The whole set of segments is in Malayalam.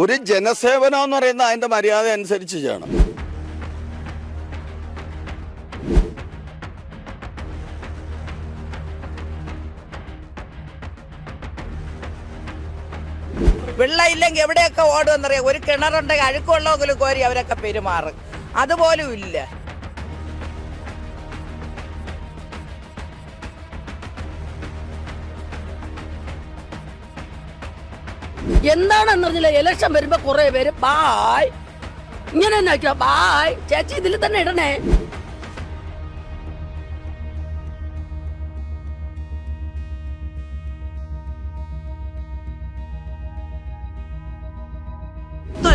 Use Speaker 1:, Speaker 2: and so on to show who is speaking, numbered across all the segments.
Speaker 1: ഒരു ജനസേവനം എന്ന് പറയുന്നത് അതിന്റെ മര്യാദ അനുസരിച്ച് ചെയ്യണം.
Speaker 2: വെള്ളം ഇല്ലെങ്കിൽ എവിടെയൊക്കെ ഓടുമെന്നറിയാം. ഒരു കിണറുണ്ടെങ്കിൽ അഴുക്കുള്ളെങ്കിലും കോരി അവരൊക്കെ പെരുമാറും. അതുപോലും ഇല്ല.
Speaker 3: എന്താണെന്ന് പറഞ്ഞില്ല ഇലക്ഷൻ വരുമ്പോ കുറെ പേര് ബായ് ഇങ്ങനെ തന്നെ വെക്കുക ബായ് ചേച്ചി ഇതിൽ തന്നെ ഇടണേ.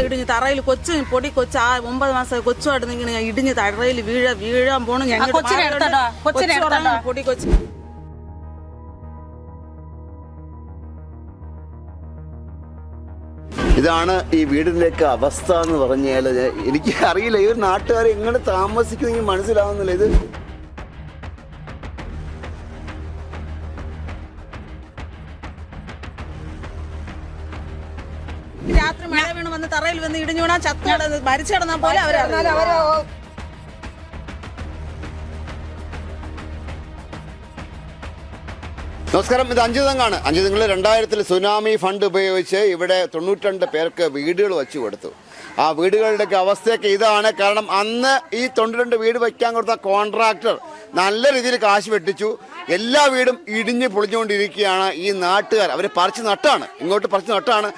Speaker 4: ഇടിഞ്ഞ് തറയിൽ കൊച്ചു പൊടി കൊച്ചു ആ ഒമ്പത് മാസം കൊച്ചുമായിട്ട് ഇങ്ങനെ ഇടിഞ്ഞ് തറയിൽ വീഴ വീഴാൻ പോണു. ഞങ്ങൾ? പൊടി കൊച്ചു.
Speaker 5: ഇതാണ് ഈ വീടിന്റെയൊക്കെ അവസ്ഥ എന്ന് പറഞ്ഞാൽ എനിക്ക് അറിയില്ല. ഈ ഒരു നാട്ടുകാരെ എങ്ങനെ താമസിക്കുന്നെങ്കിൽ മനസ്സിലാവുന്നില്ല. ഇത്
Speaker 4: രാത്രി മഴ വീണ് വന്ന് തറയിൽ വന്ന് ഇടിഞ്ഞു വീണാ ചത്തു കിടന്ന് മരിച്ചു കിടന്നാ പോലെ അവരറിയില്ല
Speaker 5: നമസ്കാരം ഇത് അഞ്ചുതങ്ങാണ് അഞ്ചുതങ്ങൾ രണ്ടായിരത്തിൽ സുനാമി ഫണ്ട് ഉപയോഗിച്ച് ഇവിടെ തൊണ്ണൂറ്റിരണ്ട് പേർക്ക് വീടുകൾ വെച്ചു കൊടുത്തു. ആ വീടുകളുടെയൊക്കെ അവസ്ഥയൊക്കെ ഇതാണ്. കാരണം അന്ന് ഈ തൊണ്ണൂറ്റിരണ്ട് വീട് വയ്ക്കാൻ കൊടുത്ത കോൺട്രാക്ടർ നല്ല രീതിയിൽ കാശ് വെട്ടിച്ചു. എല്ലാ വീടും ഇടിഞ്ഞ് പൊളിഞ്ഞുകൊണ്ടിരിക്കുകയാണ് ഈ നാട്ടുകാർ. അവർ പറിച്ച് നട്ടാണ്. ഇങ്ങോട്ട് പറിച്ച് നട്ടാണ്.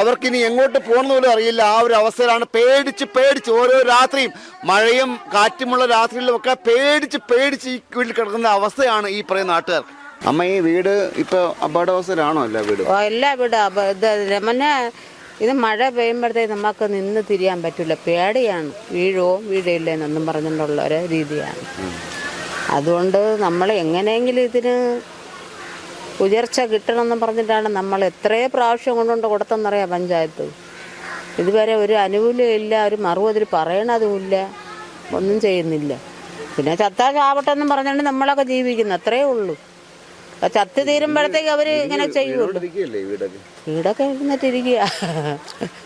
Speaker 5: അവർക്കിനി എങ്ങോട്ട് പോകണമെന്ന് പോലും അറിയില്ല. ആ ഒരു അവസ്ഥയിലാണ് പേടിച്ച് പേടിച്ച് ഓരോ രാത്രിയും മഴയും കാറ്റുമുള്ള രാത്രിയിലും ഒക്കെ പേടിച്ച് പേടിച്ച് ഈ വീട്ടിൽ കിടക്കുന്ന അവസ്ഥയാണ് ഈ പറയുന്ന നാട്ടുകാർ. അമ്മ ഈ വീട് ഇപ്പൊ അപകടാവസ്ഥയിലാണോ എല്ലാ വീടും?
Speaker 6: എല്ലാ വീടും ഇത് രമനെ ഇത് മഴ പെയ്യുമ്പോഴത്തേക്ക് നമുക്ക് നിന്ന് തിരിയാൻ പറ്റില്ല. പേടിയാണ്. വീഴോ വീഴയില്ലേന്നൊന്നും പറഞ്ഞിട്ടുള്ള ഒരു രീതിയാണ്. അതുകൊണ്ട് നമ്മൾ എങ്ങനെയെങ്കിലും ഇതിന് ഉയർച്ച കിട്ടണമെന്ന് പറഞ്ഞിട്ടാണ് നമ്മൾ എത്രയോ പ്രാവശ്യം കൊണ്ടുകൊണ്ട് കൊടുത്തെന്നറിയാം പഞ്ചായത്ത്. ഇതുവരെ ഒരു അനുകൂല്യം ഇല്ല ഒരു മറുപടി പറയണതുമില്ല ഒന്നും ചെയ്യുന്നില്ല. പിന്നെ ചത്താ ചാവട്ടെന്നും പറഞ്ഞുകൊണ്ട് നമ്മളൊക്കെ ജീവിക്കുന്നു അത്രേ ഉള്ളൂ. ചത്ത് തീരുമ്പോഴത്തേക്ക് അവർ ഇങ്ങനെ ചെയ്യുള്ളൂ.
Speaker 5: വീടൊക്കെ
Speaker 6: എഴുന്നേറ്റിരിക്കുക.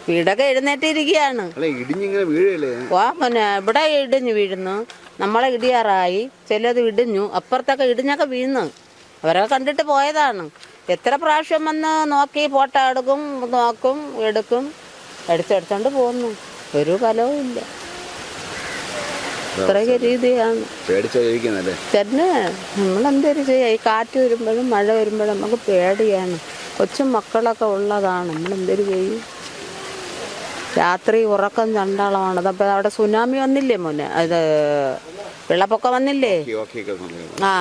Speaker 6: വീടൊക്കെ എഴുന്നേറ്റിരിക്കുകയാണ്. വാ പിന്നെ ഇവിടെ ഇടിഞ്ഞു വീഴുന്നു? നമ്മളെ ഇടിയാറായി. ചിലത് ഇടിഞ്ഞു. അപ്പുറത്തൊക്കെ ഇടിഞ്ഞൊക്കെ വീഴുന്നു. അവരൊക്കെ കണ്ടിട്ട് പോയതാണ്. എത്ര പ്രാവശ്യം വന്ന് നോക്കി ഫോട്ടോ എടുക്കും നോക്കും എടുക്കും. എടുത്തെടുത്തോണ്ട് പോകുന്നു. ഒരു ഫലവും ഇല്ല. ഇത്രയൊക്കെ രീതിയാണ്. തന്നെ നമ്മളെന്തൊരു ചെയ്യാം? ഈ കാറ്റ് വരുമ്പോഴും മഴ വരുമ്പോഴും നമുക്ക് പേടിയാണ്. കൊച്ചു മക്കളൊക്കെ ഉള്ളതാണ്. നമ്മളെന്തൊരു ചെയ്യും? രാത്രി ഉറക്കം ചണ്ടാളമാണ് അതപ്പോൾ അവിടെ സുനാമി വന്നില്ലേ മോനെ? അത് വെള്ളപ്പൊക്കം വന്നില്ലേ? ആ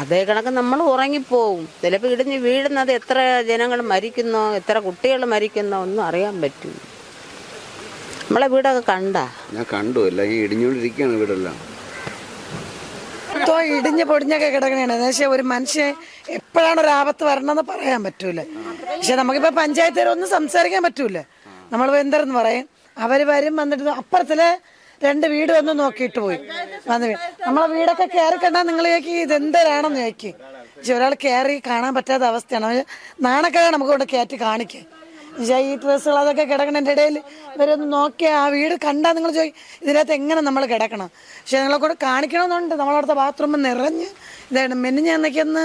Speaker 6: അതേ കണക്ക് നമ്മൾ ഉറങ്ങിപ്പോവും. ചിലപ്പോൾ ഇടിഞ്ഞ് വീഴുന്നത് എത്ര ജനങ്ങൾ മരിക്കുന്നോ എത്ര കുട്ടികൾ മരിക്കുന്നോ ഒന്നും അറിയാൻ പറ്റും നമ്മളെ വീടൊക്കെ കണ്ടാ?
Speaker 5: ഞാൻ കണ്ടു അല്ല ഈ ഇടിഞ്ഞുകൊണ്ടിരിക്കുകയാണ് വീടെല്ലാം.
Speaker 7: മൊത്തം ഇടിഞ്ഞ് പൊടിഞ്ഞൊക്കെ കിടക്കണേണ്. വെച്ചാൽ ഒരു മനുഷ്യൻ എപ്പോഴാണ് ഒരു ആപത്ത് വരണമെന്ന് പറയാൻ പറ്റൂല. പക്ഷെ നമുക്കിപ്പോ പഞ്ചായത്തിൽ ഒന്നും സംസാരിക്കാൻ പറ്റൂല. നമ്മൾ എന്തെന്ന് പറയും? അവർ വരും വന്നിട്ട് അപ്പുറത്തിലെ രണ്ട് വീട് വന്ന് നോക്കിയിട്ട് പോയി. വന്ന് നമ്മളെ വീടൊക്കെ കയറി കണ്ടാൽ നിങ്ങൾ ചോദിക്കി ഇതെന്തരാണെന്ന് ചോദിക്കും? പക്ഷെ ഒരാൾ കയറി കാണാൻ പറ്റാത്ത അവസ്ഥയാണ്. നാണക്കേടാണ് നമുക്ക് കൊണ്ട് കയറ്റി കാണിക്കുക ഈ ഡ്രസ്സുകൾ അതൊക്കെ കിടക്കണതിന്റെ ഇടയിൽ. ഇവരൊന്ന് നോക്കിയാൽ ആ വീട് കണ്ടാൽ നിങ്ങൾ ചോദിക്കും ഇതിനകത്ത് എങ്ങനെ നമ്മൾ കിടക്കണം? പക്ഷെ നിങ്ങളെ കൂടെ കാണിക്കണമെന്നുണ്ട്. നമ്മളവിടുത്തെ ബാത്റൂം നിറഞ്ഞ് ഇതായിട്ട് ഞാൻ എന്നൊക്കെയൊന്ന്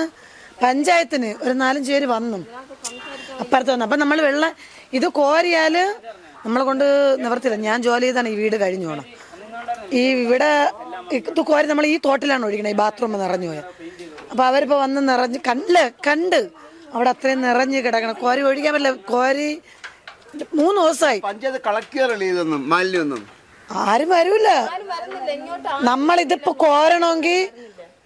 Speaker 7: പഞ്ചായത്തിന് ഒരു നാലഞ്ച് പേര് വന്നു. അപ്പുറത്ത് വന്നു. അപ്പം നമ്മൾ വെള്ളം ഇത് കോരിയാൽ നമ്മളെ കൊണ്ട് നിവർത്തില്ല. ഞാൻ ജോലി ചെയ്താണ് ഈ വീട് കഴിഞ്ഞു പോകണം ഈ ഇവിടെ ഇത് കോരി നമ്മൾ ഈ തോട്ടിലാണ് ഒഴിക്കണത് ഈ ബാത്റൂം നിറഞ്ഞു പോയത് അപ്പോൾ അവരിപ്പോൾ വന്ന് നിറഞ്ഞ് കണ്ടില്ല കണ്ട് അവിടെ അത്രയും നിറഞ്ഞ് കിടക്കണം. കോരി ഒഴിക്കാൻ പറ്റില്ല. കോരി മൂന്ന് ദിവസമായി.
Speaker 5: പഞ്ചായത്ത് കളക്ടറല്ലേ ഇതൊന്നും മാലിന്യൊന്നും
Speaker 7: ആരും വരൂല. നമ്മൾ ഇതിപ്പോ കോരണമെങ്കിൽ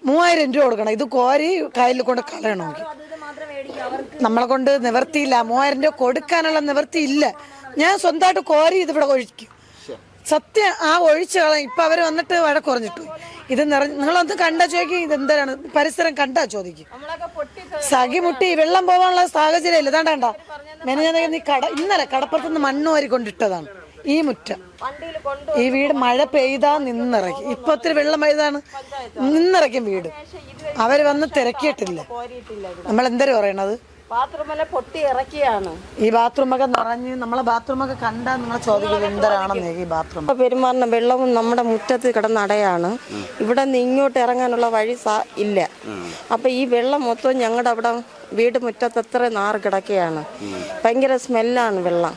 Speaker 7: മൂവായിരം രൂപ കൊടുക്കണം. ഇത് കോരി കയ്യിൽ കൊണ്ട് കളയണമെങ്കിൽ. നമ്മളെ കൊണ്ട് നിവർത്തിയില്ല. മൂവായിരം രൂപ കൊടുക്കാനുള്ള നിവർത്തി ഇല്ല ഞാൻ സ്വന്തമായിട്ട് കോരി ഇതിവിടെ ഒഴിക്കും. സത്യം ആ ഒഴിച്ച് കളയും ഇപ്പൊ അവർ വന്നിട്ട് വഴ കുറഞ്ഞിട്ടു ഇത് നിറഞ്ഞ് നിങ്ങളൊന്ന് കണ്ടാ ചോദിക്കും. ഇത് എന്താണ് പരിസരം കണ്ടാ ചോദിക്കും. സഖി മുട്ടി വെള്ളം പോകാനുള്ള സാഹചര്യം ഇല്ല ഇതാണ്ടാ മെനഞ്ഞ നീ കട ഇന്നലെ കടപ്പുറത്ത് നിന്ന് മണ്ണ് വാരി കൊണ്ടിട്ടതാണ് ഈ മുറ്റം. ഈ വീട് മഴ പെയ്താ നിന്നിറക്കി ഇപ്പൊ ഒത്തിരി വെള്ളം പെയ്താണ് നിന്നിറക്കും വീട്. അവർ വന്ന് തിരക്കിയിട്ടില്ല. നമ്മൾ എന്തര പറയണത്?
Speaker 6: ബാത്റൂമിലെ പൊട്ടി ഇറക്കിയാണ്.
Speaker 8: ഈ ബാത്റൂമൊക്കെ നിറഞ്ഞ് നമ്മളെ ബാത്റൂമൊക്കെ കണ്ടാൽ നിങ്ങൾ ചോദിക്കുന്നത് എന്തരാണെന്ന് ഈ ബാത്റൂം?
Speaker 6: പെരുമാറുന്ന വെള്ളവും നമ്മുടെ മുറ്റത്ത് കിടന്നടയാണ് ഇവിടെ നിന്ന് ഇങ്ങോട്ട് ഇറങ്ങാനുള്ള വഴി സാ- ഇല്ല. അപ്പൊ ഈ വെള്ളം മൊത്തം ഞങ്ങളുടെ അവിടെ വീട് മുറ്റത്ത് എത്ര നാറ് കിടക്കുകയാണ് ഭയങ്കര സ്മെല്ലാണ് വെള്ളം.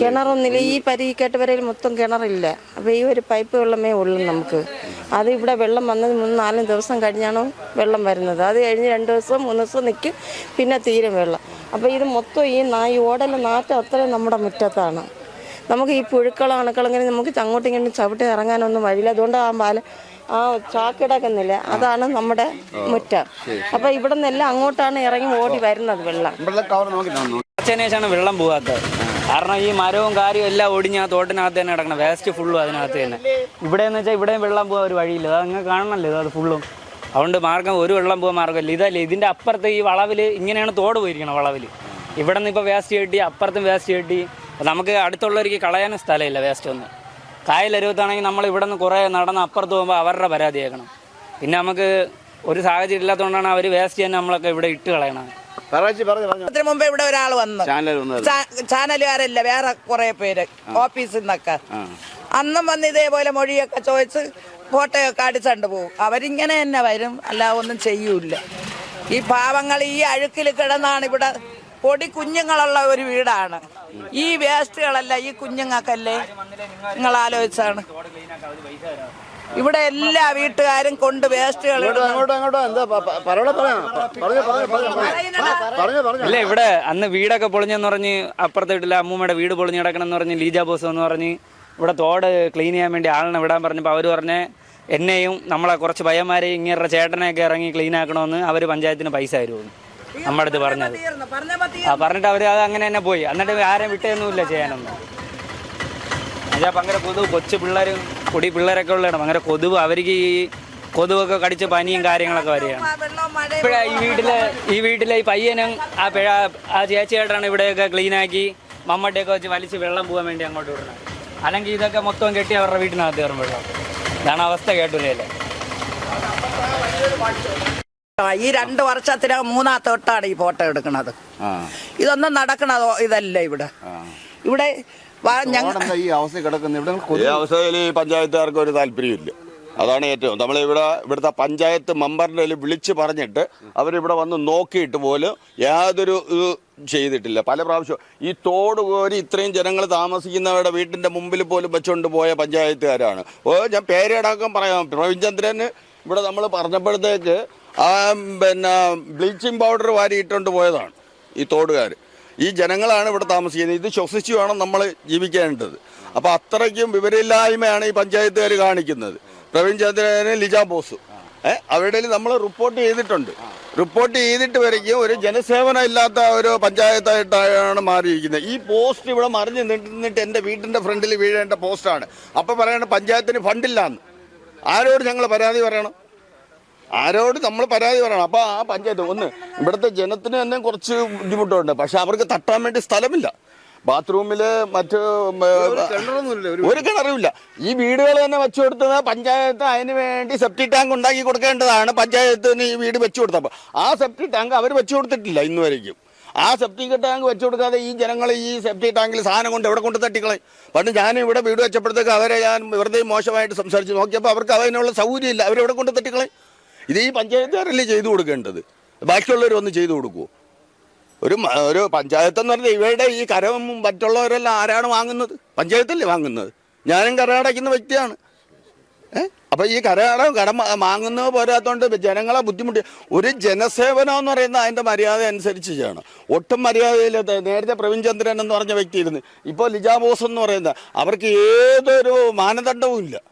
Speaker 6: കിണറൊന്നുമില്ല. ഈ പരീക്കേട്ടവരയിൽ മൊത്തം കിണറില്ല. അപ്പോൾ ഈ ഒരു പൈപ്പ് വെള്ളമേ ഉള്ളൂ നമുക്ക്. അത് ഇവിടെ വെള്ളം വന്നത് മൂന്ന് നാലും ദിവസം കഴിഞ്ഞാണോ വെള്ളം വരുന്നത്. അത് കഴിഞ്ഞ് രണ്ട് ദിവസം മൂന്ന് ദിവസം നിൽക്കും പിന്നെ തീരും വെള്ളം. അപ്പോൾ ഇത് മൊത്തം ഈ നായി ഓടല നാറ്റം അത്രയും നമ്മുടെ മുറ്റത്താണ്. നമുക്ക് ഈ പുഴുക്കളോ അണുക്കളിങ്ങനെ നമുക്ക് അങ്ങോട്ടും ഇങ്ങോട്ടും ചവിട്ടി ഇറങ്ങാനൊന്നും വഴിയില്ല. അതുകൊണ്ട് ആ പാല ആ ചാക്കിടക്കുന്നില്ല. അതാണ് നമ്മുടെ മുറ്റം. അപ്പൊ ഇവിടെ നിന്നെല്ലാം അങ്ങോട്ടാണ് ഇറങ്ങി ഓടി വരുന്നത് വെള്ളം.
Speaker 9: ശേഷമാണ് വെള്ളം പോകാത്തത് കാരണം ഈ മരവും കാര്യവും എല്ലാം ഒടിഞ്ഞ് ആ തോട്ടിനകത്ത് തന്നെ കിടക്കണം. വേസ്റ്റ് ഫുള്ളും അതിനകത്ത് തന്നെ. ഇവിടെ എന്ന് വെച്ചാൽ ഇവിടെയും വെള്ളം പോകാൻ ഒരു വഴിയില്ല. അത് അങ്ങ് കാണണല്ലോ ഇത് അത് ഫുള്ളും അതുകൊണ്ട് മാർഗം ഒരു വെള്ളം പോകാൻ മാർഗമില്ല ഇതല്ലേ ഇതിന്റെ അപ്പുറത്ത് ഈ വളവിൽ ഇങ്ങനെയാണ് തോട് പോയിരിക്കണം വളവിൽ ഇവിടെ നിന്ന് ഇപ്പോൾ വേസ്റ്റ് കെട്ടി അപ്പുറത്തും വേസ്റ്റ് കെട്ടി. നമുക്ക് അടുത്തുള്ളവർക്ക് കളയാനും സ്ഥലമില്ല വേസ്റ്റ് ഒന്നും. കായലരുവത്താണെങ്കിൽ നമ്മൾ ഇവിടെ നിന്ന് കുറേ നടന്ന് അപ്പുറത്ത് പോകുമ്പോൾ അവരുടെ പരാതി കേൾക്കണം. പിന്നെ നമുക്ക് ഒരു സാഹചര്യം ഇല്ലാത്തതുകൊണ്ടാണ് അവർ വേസ്റ്റ് തന്നെ നമ്മളൊക്കെ ഇവിടെ ഇട്ട് കളയണത്.
Speaker 2: അതിന് മുമ്പ് ഇവിടെ ഒരാൾ വന്നു. ചാനലുകാരല്ല വേറെ കുറെ പേര് ഓഫീസിൽ നിന്നൊക്കെ അന്നും വന്ന് ഇതേപോലെ മൊഴിയൊക്കെ ചോദിച്ച് ഫോട്ടോയൊക്കെ അടിച്ചണ്ട് പോകും. അവരിങ്ങനെ തന്നെ വരും അല്ല ഒന്നും ചെയ്യൂല ഈ പാവങ്ങൾ ഈ അഴുക്കിൽ കിടന്നാണ് ഇവിടെ പൊടി കുഞ്ഞുങ്ങളുള്ള ഒരു വീടാണ്. ഈ വേസ്റ്റുകളല്ല ഈ കുഞ്ഞുങ്ങൾക്കല്ലേ? നിങ്ങൾ ആലോചിച്ചാണ് ഇവിടെ എല്ലാ വീട്ടുകാരും കൊണ്ട് വേസ്റ്റുകൾ
Speaker 5: അല്ല അങ്ങോട്ടോ അങ്ങോട്ടോ എന്താ പ- പ- പറഞ്ഞു പറഞ്ഞു പറഞ്ഞു പറഞ്ഞു.
Speaker 9: ഇല്ല ഇവിടെ അന്ന് വീടൊക്കെ പൊളിഞ്ഞെന്ന് പറഞ്ഞ് അപ്പുറത്തെ വീട്ടിലെ അമ്മൂമ്മയുടെ വീട് പൊളിഞ്ഞ് കിടക്കണം എന്ന് പറഞ്ഞ് ലീജ ബോസ് എന്ന് പറഞ്ഞ് ഇവിടെ തോട് ക്ലീൻ ചെയ്യാൻ വേണ്ടി ആളിനെ വിടാൻ പറഞ്ഞപ്പോൾ അവർ പറഞ്ഞ് എന്നെയും നമ്മളെ കുറച്ച് പയ്യന്മാരെയും ഇങ്ങനെ ചേട്ടനെയൊക്കെ ഇറങ്ങി ക്ലീൻ ആക്കണമെന്ന് അവർ പഞ്ചായത്തിന് പൈസ തരുമെന്ന്. നമ്മുടെ അടുത്ത് പറഞ്ഞത്. ആ പറഞ്ഞിട്ട് അവർ അത് അങ്ങനെ തന്നെ പോയി. എന്നിട്ട് ആരും വിട്ടൊന്നുമില്ല ചെയ്യാനൊന്നും. എന്നുവെച്ചാൽ ഭയങ്കര കൊതുവ് കൊച്ചു പിള്ളേരും കുടി പിള്ളേരൊക്കെ ഉള്ളതാണ്. ഭയങ്കര കൊതുവ് അവർക്ക് ഈ കൊതുവൊക്കെ കടിച്ച് പനിയും കാര്യങ്ങളൊക്കെ വരികയാണ്. ഇപ്പോഴാ ഈ വീട്ടിലെ ഈ വീട്ടിലെ ഈ പയ്യനും ആ പിഴ ആ ചേച്ചിയായിട്ടാണ് ഇവിടെയൊക്കെ ക്ലീനാക്കി മമ്മട്ടിയൊക്കെ വെച്ച് വലിച്ച് വെള്ളം പോകാൻ വേണ്ടി അങ്ങോട്ട് വിടണം. അല്ലെങ്കിൽ ഇതൊക്കെ മൊത്തം കെട്ടി അവരുടെ വീട്ടിനകത്ത് കയറുമ്പോഴാണ്. ഇതാണ് അവസ്ഥ കേട്ടില്ലേ
Speaker 2: ഈ രണ്ട് വർഷത്തിനകം മൂന്നാമത്തെ തൊട്ടാണ് ഈ ഫോട്ടോ എടുക്കുന്നത്. ഇതൊന്നും നടക്കണതോ ഇതല്ല ഇവിടെ. ഇവിടെ
Speaker 5: ഈ അവസ്ഥ കിടക്കുന്നത് ഇവിടെ
Speaker 1: ഈ
Speaker 5: കൊതുക്
Speaker 1: അവസ്ഥയിൽ ഈ പഞ്ചായത്തുകാർക്ക് ഒരു താല്പര്യമില്ല. അതാണ് ഏറ്റവും. നമ്മൾ ഇവിടെ ഇവിടുത്തെ പഞ്ചായത്ത് മെമ്പറിന്റെ വിളിച്ച് പറഞ്ഞിട്ട് അവരിവിടെ വന്ന് നോക്കിയിട്ട് പോലും യാതൊരു ഇത് ചെയ്തിട്ടില്ല. പല പ്രാവശ്യം ഈ തോട് കോരി ഇത്രയും ജനങ്ങൾ താമസിക്കുന്നവരുടെ വീട്ടിന്റെ മുമ്പിൽ പോലും വെച്ചുകൊണ്ട് പോയ പഞ്ചായത്തുകാരാണ്. ഓ ഞാൻ പേരടക്കം പറയാം. പ്രവീൺചന്ദ്രന് ഇവിടെ നമ്മൾ പറഞ്ഞപ്പോഴത്തേക്ക് ആ പിന്നെ ബ്ലീച്ചിങ് പൗഡർ വാരിയിട്ടുകൊണ്ട് പോയതാണ് ഈ തോടുകാർ ഈ ജനങ്ങളാണ് ഇവിടെ താമസിക്കുന്നത്. ഇത് ശ്വസിച്ചു വേണം നമ്മൾ ജീവിക്കേണ്ടത്. അപ്പോൾ അത്രയ്ക്കും വിവരമില്ലായ്മയാണ് ഈ പഞ്ചായത്തുകാർ കാണിക്കുന്നത്. പ്രവീൺ ചന്ദ്രന് ലിജ ബോസ്. ഏ അവരുടെ നമ്മൾ റിപ്പോർട്ട് ചെയ്തിട്ടുണ്ട്. റിപ്പോർട്ട് ചെയ്തിട്ട് വരയ്ക്കും ഒരു ജനസേവനം ഇല്ലാത്ത ഒരു പഞ്ചായത്തായിട്ടാണ് മാറിയിരിക്കുന്നത്. ഈ പോസ്റ്റ് ഇവിടെ മറിഞ്ഞ് നിന്നിട്ട് എന്റെ വീട്ടിന്റെ ഫ്രണ്ടിൽ വീഴേണ്ട പോസ്റ്റാണ്. അപ്പോൾ പറയണ പഞ്ചായത്തിന് ഫണ്ടില്ലാന്ന്. ആരോട് ഞങ്ങൾ പരാതി പറയണം? ആരോട് നമ്മൾ പരാതി പറയണം. അപ്പോൾ ആ പഞ്ചായത്ത് ഒന്ന് ഇവിടുത്തെ ജനത്തിന് തന്നെ കുറച്ച് ബുദ്ധിമുട്ടുണ്ട്. പക്ഷെ അവർക്ക് തട്ടാൻ വേണ്ടി സ്ഥലമില്ല. ബാത്റൂമിൽ മറ്റ്
Speaker 5: ഒരു
Speaker 1: കിണറുമില്ല. ഈ വീടുകൾ തന്നെ വെച്ചു കൊടുത്തത് പഞ്ചായത്ത് അതിന് വേണ്ടി സെപ്റ്റി ടാങ്ക് ഉണ്ടാക്കി കൊടുക്കേണ്ടതാണ് പഞ്ചായത്തിന് ഈ വീട് വെച്ചു കൊടുത്തപ്പോൾ ആ സെപ്റ്റി ടാങ്ക് അവർ വെച്ചു കൊടുത്തിട്ടില്ല ഇന്ന് വരയ്ക്കും ആ സെപ്റ്റി ടാങ്ക് വെച്ചു കൊടുക്കാതെ ഈ ജനങ്ങൾ ഈ സെപ്റ്റി ടാങ്കിൽ സാധനം കൊണ്ട് എവിടെ കൊണ്ട് തട്ടിക്കളയും? പണ്ട് ഞാൻ ഇവിടെ വീട് വെച്ചപ്പോഴത്തേക്ക് അവരെ ഞാൻ വെറുതെ മോശമായിട്ട് സംസാരിച്ച് നോക്കിയപ്പോൾ അവർക്ക് അതിനുള്ള സൗകര്യമില്ല. അവരെവിടെ കൊണ്ട് തട്ടിക്കളയും? ഇത് ഈ പഞ്ചായത്തുകാരല്ലേ ചെയ്തു കൊടുക്കേണ്ടത്? ബാക്കിയുള്ളവർ ഒന്ന് ചെയ്തു കൊടുക്കുമോ ഒരു ഒരു പഞ്ചായത്ത് എന്ന് പറഞ്ഞാൽ ഇവരുടെ ഈ കരവും മറ്റുള്ളവരെല്ലാം ആരാണ് വാങ്ങുന്നത്? പഞ്ചായത്തല്ലേ വാങ്ങുന്നത്. ഞാനും കരമടയ്ക്കുന്ന വ്യക്തിയാണ്. ഏഹ് അപ്പം ഈ കരട കടം വാങ്ങുന്നത് പോരാത്തോണ്ട് ജനങ്ങളെ ബുദ്ധിമുട്ടി ഒരു ജനസേവനം എന്ന് പറയുന്നത് അതിന്റെ മര്യാദ അനുസരിച്ച് ചെയ്യണം. ഒട്ടും മര്യാദയില്ലാത്ത നേരത്തെ പ്രവീൺ ചന്ദ്രൻ എന്ന് പറഞ്ഞ വ്യക്തി ഇരുന്ന്. ഇപ്പോൾ ലിജാബോസ് എന്ന് പറയുന്ന അവർക്ക് ഏതൊരു മാനദണ്ഡവും ഇല്ല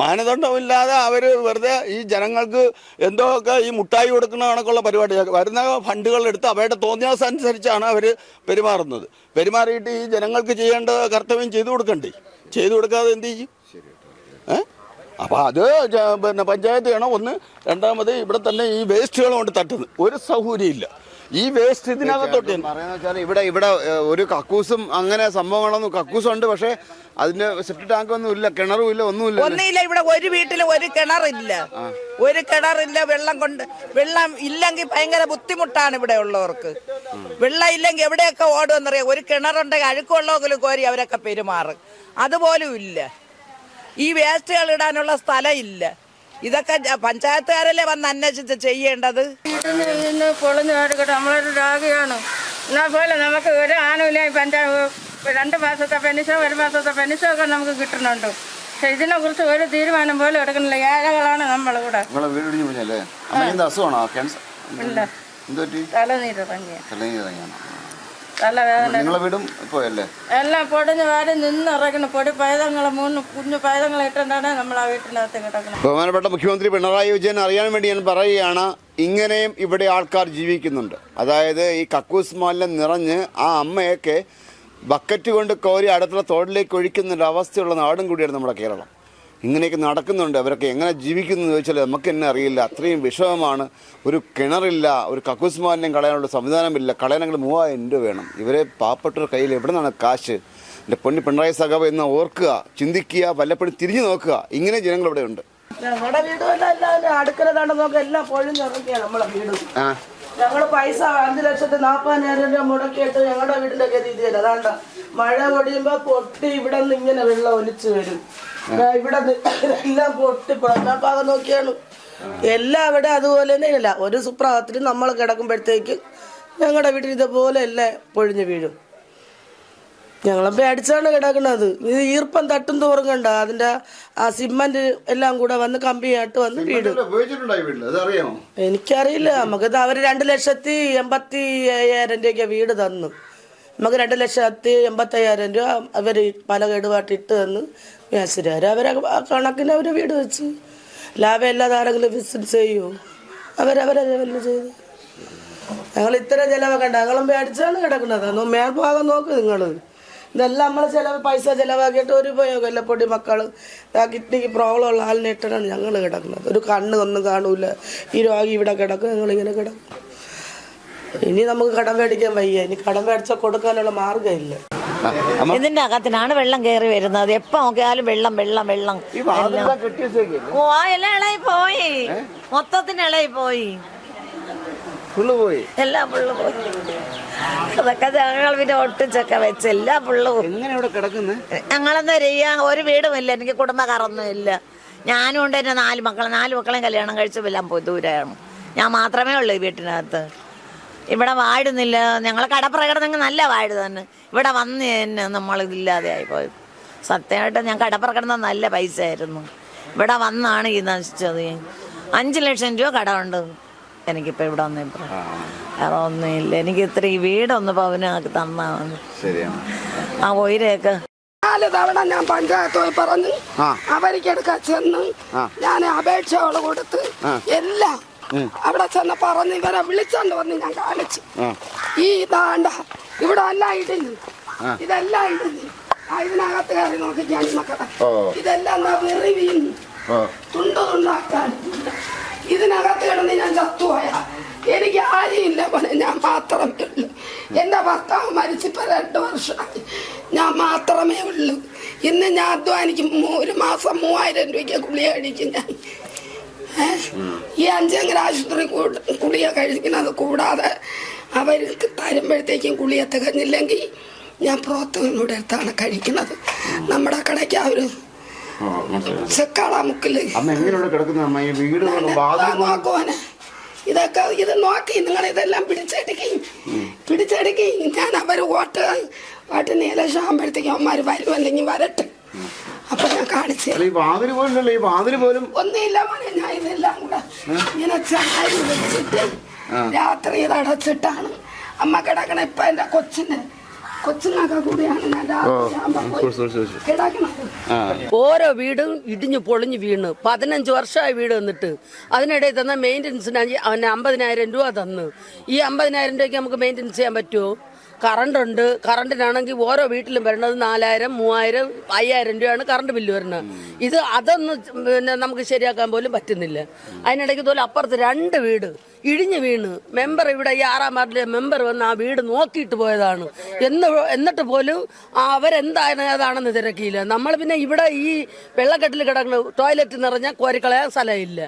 Speaker 1: മാനദണ്ഡമില്ലാതെ അവർ വെറുതെ ഈ ജനങ്ങൾക്ക് എന്തോ ഒക്കെ ഈ മുട്ടായി കൊടുക്കുന്ന കണക്കുള്ള പരിപാടി. വരുന്ന ഫണ്ടുകളെടുത്ത് അവരുടെ തോന്നിയാസനുസരിച്ചാണ് അവർ പെരുമാറുന്നത്. പെരുമാറിയിട്ട് ഈ ജനങ്ങൾക്ക് ചെയ്യേണ്ട കർത്തവ്യം ചെയ്തു കൊടുക്കണ്ടേ? ചെയ്തു കൊടുക്കാതെ എന്ത് ചെയ്യും? അപ്പോൾ അത് പിന്നെ പഞ്ചായത്ത് വേണം ഒന്ന് രണ്ടാമത് ഇവിടെ തന്നെ ഈ വേസ്റ്റുകൾ കൊണ്ട് തട്ടുന്നത്. ഒരു സൗകര്യമില്ല. ഈ വേസ്റ്റ് ഇതിനകത്തോട്ട്
Speaker 5: പറയുന്നത് വെച്ചാൽ ഇവിടെ ഇവിടെ ഒരു കക്കൂസും അങ്ങനെ സംഭവങ്ങളൊന്നും കക്കൂസും ഉണ്ട്. പക്ഷേ അതിന് സെപ്റ്റി ടാങ്ക് ഒന്നും ഇല്ല കിണറും ഇല്ല ഒന്നുമില്ല
Speaker 2: ഒന്നുമില്ല ഇവിടെ ഒരു വീട്ടിൽ ഒരു കിണറില്ല. ഒരു കിണറില്ല വെള്ളം കൊണ്ട് വെള്ളം ഇല്ലെങ്കിൽ ഭയങ്കര ബുദ്ധിമുട്ടാണ് ഇവിടെ ഉള്ളവർക്ക്. വെള്ളം ഇല്ലെങ്കിൽ എവിടെയൊക്കെ ഓടുമെന്നറിയാം. ഒരു കിണറുണ്ടെങ്കിൽ അഴുക്കുള്ളവെങ്കിലും കോരി അവരൊക്കെ പെരുമാറും. അതുപോലും ഇല്ല. ഈ വേസ്റ്റുകൾ ഇടാനുള്ള സ്ഥലം ഇല്ല. ഇതൊക്കെ പഞ്ചായത്തുകാരല്ലേ വന്ന് അന്വേഷിച്ച് ചെയ്യേണ്ടത്?
Speaker 10: ഇന്ന് പൊളിഞ്ഞു കിടക്കട്ടെ നമ്മളൊരു രോഗിയാണ്. എന്നാൽ പോലെ നമുക്ക് ഒരു ആണുമില്ല പഞ്ചായത്ത് രണ്ട് മാസത്തെ പെൻഷൻ ഒരു മാസത്തെ പെൻഷൻ ഒക്കെ നമുക്ക് കിട്ടുന്നുണ്ട്. പക്ഷെ ഇതിനെ കുറിച്ച് ഒരു തീരുമാനം പോലും എടുക്കുന്നില്ല. ഏഴകളാണ് നമ്മളിവിടെ
Speaker 5: കൂടെ. വീട് അസുഖമാണോ? ക്യാൻസർ?
Speaker 10: തലവേദന
Speaker 5: നിങ്ങളെ വീടും പോയല്ലേ?
Speaker 10: എല്ലാം പൊടിഞ്ഞ് വാരി നിന്നിറങ്ങണം പൊടി പൈതങ്ങളെ മൂന്ന് കുഞ്ഞു പൈതങ്ങളെ ഇട്ടുകൊണ്ടാണ് നമ്മൾ ആ വീട്ടിനകത്ത് കിടക്കുന്നത്.
Speaker 5: ബഹുമാനപ്പെട്ട മുഖ്യമന്ത്രി പിണറായി വിജയൻ അറിയാൻ വേണ്ടി ഞാൻ പറയുകയാണ് ഇങ്ങനെയും ഇവിടെ ആൾക്കാർ ജീവിക്കുന്നുണ്ട്. അതായത് ഈ കക്കൂസ് മാലിന്യം നിറഞ്ഞ് ആ അമ്മയൊക്കെ ബക്കറ്റ് കൊണ്ട് കോരി അടുത്തുള്ള തോടിലേക്ക് ഒഴിക്കുന്ന ഒരു അവസ്ഥയുള്ള നാടും കൂടിയാണ് നമ്മുടെ കേരളം. ഇങ്ങനെയൊക്കെ നടക്കുന്നുണ്ട്. അവരൊക്കെ എങ്ങനെ ജീവിക്കുന്നു എന്ന് ചോദിച്ചാൽ നമുക്ക് തന്നെ അറിയില്ല. അത്രയും വിഷമമാണ്. ഒരു കിണറില്ല ഒരു കക്കൂസ് മാലിന്യം കളയാനുള്ള സംവിധാനമില്ല. കളയാനങ്ങൾ മൂവായിരം രൂപ വേണം. ഇവരെ പാവപ്പെട്ടവരുടെ കയ്യിൽ എവിടെ നിന്നാണ് കാശ്? എന്റെ പൊന്നി പിണറായി സഖാവ് എന്ന് ഓർക്കുക ചിന്തിക്കുക വല്ലപ്പോഴും തിരിഞ്ഞു നോക്കുക. ഇങ്ങനെ ജനങ്ങൾ ഇവിടെ ഉണ്ട്
Speaker 8: ഞങ്ങളുടെ വീടും എല്ലാം എല്ലാവരും അടുക്കള താണ്ട് നോക്കി എല്ലാം പൊഴിഞ്ഞിറങ്ങിയാണ് നമ്മളെ വീട്.
Speaker 5: ആ
Speaker 8: ഞങ്ങൾ പൈസ അഞ്ചു ലക്ഷത്തി നാപ്പതിനായിരം രൂപ മുടക്കിയിട്ട് ഞങ്ങളുടെ വീടിന്റെ ഗതി ഇത് അതാണ്ട. മഴ പൊടിയുമ്പോ പൊട്ടി ഇവിടെ നിന്ന് ഇങ്ങനെ വെള്ളം ഒലിച്ചു വരും. ഇവിടെ എല്ലാം പൊട്ടി എല്ലാ നോക്കിയാണ്. എല്ലാം അവിടെ അതുപോലെ തന്നെ ഇല്ല. ഒരു സുപ്രഭാതത്തിൽ നമ്മൾ കിടക്കുമ്പോഴത്തേക്ക് ഞങ്ങളുടെ വീട്ടിൽ ഇതുപോലെ എല്ലാം പൊഴിഞ്ഞു വീഴും. ഞങ്ങളെ പേടിച്ചാണ് കിടക്കുന്നത് ഇത് ഈർപ്പം തട്ടും തോറും കണ്ട അതിന്റെ ആ സിമന്റ് എല്ലാം കൂടെ വന്ന് കമ്പിയായിട്ട് വന്ന് വീട് എനിക്കറിയില്ല. നമുക്കിത് അവർ രണ്ട് ലക്ഷത്തി എൺപത്തി അയ്യായിരം രൂപയ്ക്ക് വീട് തന്നു. നമുക്ക് രണ്ട് ലക്ഷത്തി എൺപത്തി അയ്യായിരം രൂപ അവർ പല കേടുപാട്ട് ഇട്ട് തന്നു മേശരിമാർ അവരെ കണക്കിന് അവർ വീട് വെച്ച്. ലാഭം ഇല്ലാതെ ആരെങ്കിലും ബിസിനസ് ചെയ്യുമോ അവരവരെ ലെവലിൽ ചെയ്ത്. ഞങ്ങൾ ഇത്ര കണ്ട ഞങ്ങളും പേടിച്ചാണ് കിടക്കുന്നത് മേൽ മേൽഭാഗം നോക്ക് നിങ്ങൾ ഇതെല്ലാം നമ്മൾ ചിലവ് പൈസ ചിലവാക്കിയിട്ട് ഒരു ഉപയോഗമില്ല. പൊടി മക്കൾ ആ കിഡ്നിക്ക് പ്രോബ്ലം ഉള്ള ആളിനെ ഇട്ടാണ് ഞങ്ങൾ കിടക്കുന്നത്. ഒരു കണ്ണ് ഒന്നും കാണൂല. ഈ രോഗി ഇവിടെ കിടക്കും ഞങ്ങളിങ്ങനെ കിടക്കും. ഇനി നമുക്ക് കടം മേടിക്കാൻ വയ്യ. ഇനി കടം മേടിച്ചാൽ കൊടുക്കാനുള്ള മാർഗമില്ല.
Speaker 11: ഇതിന്റെ അകത്തിനാണ് വെള്ളം കയറി വരുന്നത്. എപ്പോ നോക്കിയാലും വെള്ളം വെള്ളം വെള്ളം. ഓ എല്ലാം ഇളകി പോയി. മൊത്തത്തിന് ഇളകി പോയി. എല്ലാം പോയി. അതൊക്കെ ഞങ്ങൾ പിന്നെ ഒട്ടിച്ചൊക്കെ വെച്ച്. എല്ലാ
Speaker 5: പിള്ളവും
Speaker 11: ഞങ്ങളെന്താ ചെയ്യാ? ഒരു വീടുമില്ല എനിക്ക് കുടുംബക്കാരൊന്നും ഇല്ല. ഞാനും ഉണ്ട് എന്റെ നാല് മക്കൾ നാല് മക്കളെയും കല്യാണം കഴിച്ചു എല്ലാം പോയി ദൂരെയാണ് ഞാൻ മാത്രമേ ഉള്ളൂ ഈ വീട്ടിനകത്ത്. ഇവിടെ വാഴുന്നില്ല ഞങ്ങൾ കടപ്രകടനങ്ങൾ നല്ല വാഴ് തന്നെ. ഇവിടെ വന്ന് തന്നെ നമ്മൾ ഇതില്ലാതെ ആയിപ്പോയി. സത്യമായിട്ട് ഞാൻ കടപ്രകടനം നല്ല പൈസ ആയിരുന്നു ഇവിടെ വന്നാണ് ഈ നശിച്ചത്. അഞ്ച് ലക്ഷം രൂപ കടമുണ്ട്. എനിക്കിപ്പോൾ ഇവിടെ വന്നേ വേറെ ഒന്നുമില്ല. എനിക്ക് ഇത്ര ഈ വീടൊന്ന് പവനാക്കി തന്നാ മതി
Speaker 5: ശരിയാണ്.
Speaker 11: ആ ഒയിരേക്ക്
Speaker 8: നാല് തവണ ഞാൻ പഞ്ചായത്ത് പോയി പറഞ്ഞു അവരിക്കെടുക്കാൻ ചെന്ന് ഞാൻ അപേക്ഷകൾ കൊടുത്ത് എല്ലാം അവിടെ ചെന്ന് പറഞ്ഞ് ഇവരെ വിളിച്ചോണ്ട് വന്ന് ഞാൻ കാണിച്ചു. ഈ ഇതാണ്ട ഇവിടെ എല്ലാം ഇടിഞ്ഞു. ഇതെല്ലാം ഇടിഞ്ഞു. ഇതിനകത്ത് കയറി നോക്കി ഞാൻ മക്കളെ ഇതെല്ലാം എന്താ വെറി വീണു. തുണ്ട് തുണ്ടാക്കാൻ. ഇതിനകത്ത് കിടന്ന് ഞാൻ ചത്തുപോയ. എനിക്ക് ആരെയില്ല പോലെ ഞാൻ മാത്രമേ ഉള്ളൂ എന്റെ ഭർത്താവ് മരിച്ചിപ്പോ രണ്ട് വർഷമായി. ഞാൻ മാത്രമേ ഉള്ളൂ. ഇന്ന് ഞാൻ അധ്വാനിക്കും. ഒരു മാസം മൂവായിരം രൂപയ്ക്ക് ഗുളിക കഴിക്കും ഞാൻ. ഈ അഞ്ചങ്കര ആശുപത്രി കുളിയ കഴിക്കുന്നത് കൂടാതെ അവർക്ക് തരുമ്പോഴത്തേക്കും ഗുളിക തികഞ്ഞില്ലെങ്കിൽ ഞാൻ പുറത്തുനിന്നൂടെ അടുത്താണ് കഴിക്കുന്നത്. നമ്മുടെ കടയ്ക്ക് ആ ഒരു
Speaker 5: അമ്മ ഈ
Speaker 8: ഇതൊക്കെ ഇത് നോക്കി നിങ്ങൾ ഇതെല്ലാം പിടിച്ചെടുക്കും. പിടിച്ചെടുക്കും. ഞാൻ അവർ വോട്ട് വോട്ടിന് ഇലക്ഷൻ ആകുമ്പോഴത്തേക്കും അവന്മാർ വരും അല്ലെങ്കിൽ വരട്ടെ. അപ്പൊ ഞാൻ കാണിച്ചു
Speaker 5: ഈ വാതിൽ പോലും ഈ വാതിൽ പോലും
Speaker 8: ഒന്നുമില്ല മോനെ ഞാൻ ഇതെല്ലാം കൂടെ ഇങ്ങനെ ചായ വെച്ചിട്ട് രാത്രി ഇത് അടച്ചിട്ടാണ്. അമ്മ കിടക്കണ ഇപ്പൊ എന്റെ കൊച്ചിന് കൂടിയാണ്
Speaker 3: ഓരോ വീടും ഇടിഞ്ഞു പൊളിഞ്ഞു വീണ്. പതിനഞ്ച് വർഷമായി വീട് വന്നിട്ട്. അതിനിടയിൽ തന്ന മെയിന്റനൻസിന് അവന് അമ്പതിനായിരം രൂപ തന്നു. ഈ അമ്പതിനായിരം രൂപയ്ക്ക് നമുക്ക് മെയിന്റനൻസ് ചെയ്യാൻ പറ്റുമോ കറണ്ട് ഉണ്ട്. കറണ്ടിനാണെങ്കിൽ ഓരോ വീട്ടിലും വരുന്നത് നാലായിരം മൂവായിരം അയ്യായിരം രൂപയാണ് കറണ്ട് ബില്ല് വരുന്നത്. ഇത് അതൊന്നും പിന്നെ നമുക്ക് ശരിയാക്കാൻ പോലും പറ്റുന്നില്ല. അതിനിടയ്ക്ക് ഇതുപോലെ അപ്പുറത്ത് രണ്ട് വീട് ഇടിഞ്ഞു വീണ്. മെമ്പർ ഇവിടെ ഈ ആറാം വാർഡിലെ മെമ്പർ വന്ന് ആ വീട് നോക്കിയിട്ട് പോയതാണ്. എന്ന് എന്നിട്ട് പോലും അവരെന്താണ് ഏതാണെന്ന് തിരക്കിയില്ല. നമ്മൾ പിന്നെ ഇവിടെ ഈ വെള്ളക്കെട്ടിൽ കിടക്കുന്ന ടോയ്ലറ്റ് നിറഞ്ഞാൽ കോരിക്കളയാൻ സ്ഥലമില്ല.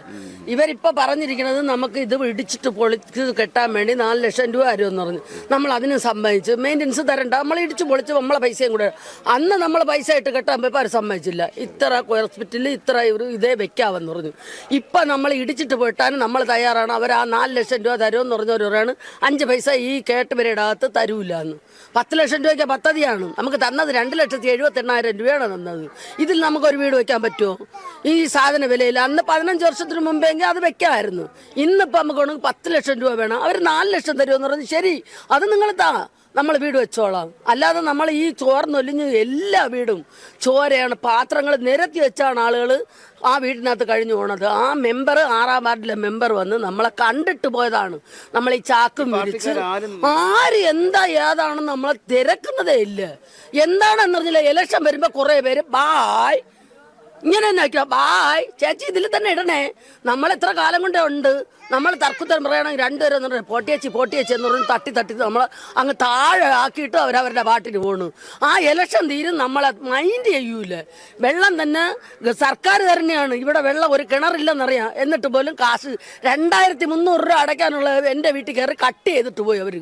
Speaker 3: ഇവരിപ്പോൾ പറഞ്ഞിരിക്കുന്നത് നമുക്ക് ഇത് ഇടിച്ചിട്ട് പൊളിച്ച് കെട്ടാൻ വേണ്ടി നാല് ലക്ഷം രൂപ വരുമെന്ന് പറഞ്ഞു. നമ്മൾ അതിന് സമ്മതിച്ച്. മെയിന്റനൻസ് തരണ്ട. നമ്മൾ ഇടിച്ച് പൊളിച്ച് നമ്മളെ പൈസയും കൂടെ. അന്ന് നമ്മൾ പൈസ ഇട്ട് കെട്ടാൻ പോയപ്പോൾ അവർ സമ്മതിച്ചില്ല. ഇത്ര ഹോസ്പിറ്റലിൽ ഇത്ര ഇതേ വെക്കാവെന്ന് പറഞ്ഞു. ഇപ്പം നമ്മൾ ഇടിച്ചിട്ട് പോയിട്ടാണ് നമ്മൾ തയ്യാറാണ്. അവർ ആ നാല് ലക്ഷം രൂപ തരുമെന്ന് പറഞ്ഞവർ പറയാണ് അഞ്ച് പൈസ ഈ കേട്ടുപേരുടെ അകത്ത് തരൂല എന്ന്. പത്ത് ലക്ഷം രൂപയ്ക്ക് പദ്ധതിയാണ്. നമുക്ക് തന്നത് രണ്ട് ലക്ഷത്തി എഴുപത്തി എണ്ണായിരം രൂപയാണ് തന്നത്. ഇതിൽ നമുക്കൊരു വീട് വെക്കാൻ പറ്റുമോ? ഈ സാധന വിലയിൽ അന്ന് പതിനഞ്ച് വർഷത്തിന് മുമ്പെങ്കിൽ അത് വെക്കാമായിരുന്നു. ഇന്നിപ്പോൾ നമുക്ക് പത്ത് ലക്ഷം രൂപ വേണം. അവർ നാല് ലക്ഷം തരുമെന്ന് പറഞ്ഞ് ശരി. അത് നിങ്ങൾ താ നമ്മൾ വീട് വെച്ചോളാം. അല്ലാതെ നമ്മൾ ഈ ചോർന്നൊലിഞ്ഞ് എല്ലാ വീടും ചോരയാണ് പാത്രങ്ങൾ നിരത്തി വെച്ചാണ് ആളുകൾ ആ വീടിനകത്ത് കഴിഞ്ഞു പോണത്. ആ മെമ്പർ ആറാം വാർഡിലെ മെമ്പർ വന്ന് നമ്മളെ കണ്ടിട്ട് പോയതാണ്. നമ്മൾ ഈ ചാക്കും വിരിച്ച് ആര് എന്താ ഏതാണെന്ന് നമ്മളെ തിരക്കുന്നതേ ഇല്ല. എന്താണെന്ന് പറഞ്ഞില്ല ഇലക്ഷൻ വരുമ്പോ കുറെ പേര് ബായ്. ഇങ്ങനെ തന്നെ ബായ് ചേച്ചി ഇതിൽ തന്നെ ഇടണേ. നമ്മൾ എത്ര കാലം കൊണ്ടേ ഉണ്ട്. നമ്മൾ തർക്കുത്തരം പറയണമെങ്കിൽ രണ്ടുപേരും എന്ന് പറഞ്ഞാൽ പൊട്ടിയച്ചി പൊട്ടിയച്ചി എന്ന് പറഞ്ഞ് തട്ടി തട്ടി നമ്മൾ അങ്ങ് താഴെ ആക്കിയിട്ട് അവരവരുടെ പാട്ടിന് പോണു. ആ ഇലക്ഷൻ തീരും നമ്മളെ മൈൻഡ് ചെയ്യൂല. വെള്ളം തന്നെ സർക്കാർ തന്നെയാണ് ഇവിടെ വെള്ളം ഒരു കിണറില്ലെന്നറിയാം. എന്നിട്ട് പോലും കാശ് രണ്ടായിരത്തി മുന്നൂറ് രൂപ അടയ്ക്കാനുള്ള എന്റെ വീട്ടിൽ കയറി കട്ട് ചെയ്തിട്ട് പോയി അവർ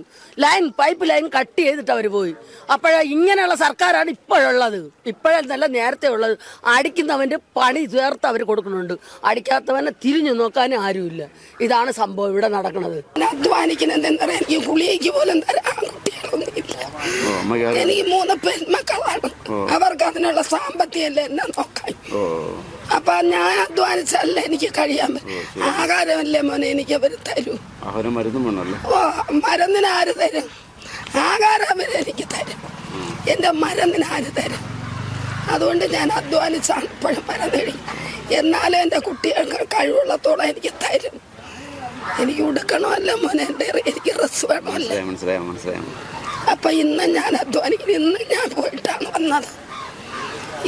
Speaker 3: ലൈൻ പൈപ്പ് ലൈൻ കട്ട് ചെയ്തിട്ട് അവർ പോയി. അപ്പോഴേ ഇങ്ങനെയുള്ള സർക്കാരാണ് ഇപ്പോഴുള്ളത്. ഇപ്പോഴെന്നല്ല നേരത്തെ ഉള്ളത്. അടിക്കുന്നവന്റെ പണി ചേർത്ത് അവർ കൊടുക്കുന്നുണ്ട്. അടിക്കാത്തവനെ തിരിഞ്ഞു നോക്കാനും ആരുമില്ല. ഇതാണ് സംഭവം ഇവിടെ നടക്കുന്നത്.
Speaker 8: അധ്വാനിക്കുന്നത് എനിക്ക് ഗുളികയ്ക്ക് പോലും തരാൻ കുട്ടികളൊന്നും ഇല്ല എനിക്ക് മൂന്ന് പെൺമക്കളാണ്. അവർക്ക് അതിനുള്ള സാമ്പത്തികമല്ല എന്നെ നോക്കാൻ. അപ്പൊ ഞാൻ അധ്വാനിച്ചല്ല എനിക്ക് കഴിയാൻ പറ്റും ആഹാരമല്ലേ മോനെ എനിക്ക് അവർ തരൂ. ഓ മരുന്നിന് ആര് തരും? ആഹാരം അവരെനിക്ക് തരും. എന്റെ മരുന്നിന് ആര് തരും? അതുകൊണ്ട് ഞാൻ അധ്വാനിച്ചാണ് ഇപ്പോഴും മരം നേടി എന്നാലും എന്റെ കുട്ടികൾക്ക് കഴിവുള്ളത്തോളം എനിക്ക് തരും. എനിക്ക് ഉടുക്കണമല്ല മോനെ എന്റെ എനിക്ക് ഡ്രസ് വേണമല്ല. അപ്പം ഇന്ന് ഞാൻ അധ്വാനിക്കുന്നു. ഇന്ന് ഞാൻ പോയിട്ടാണ് വന്നത്.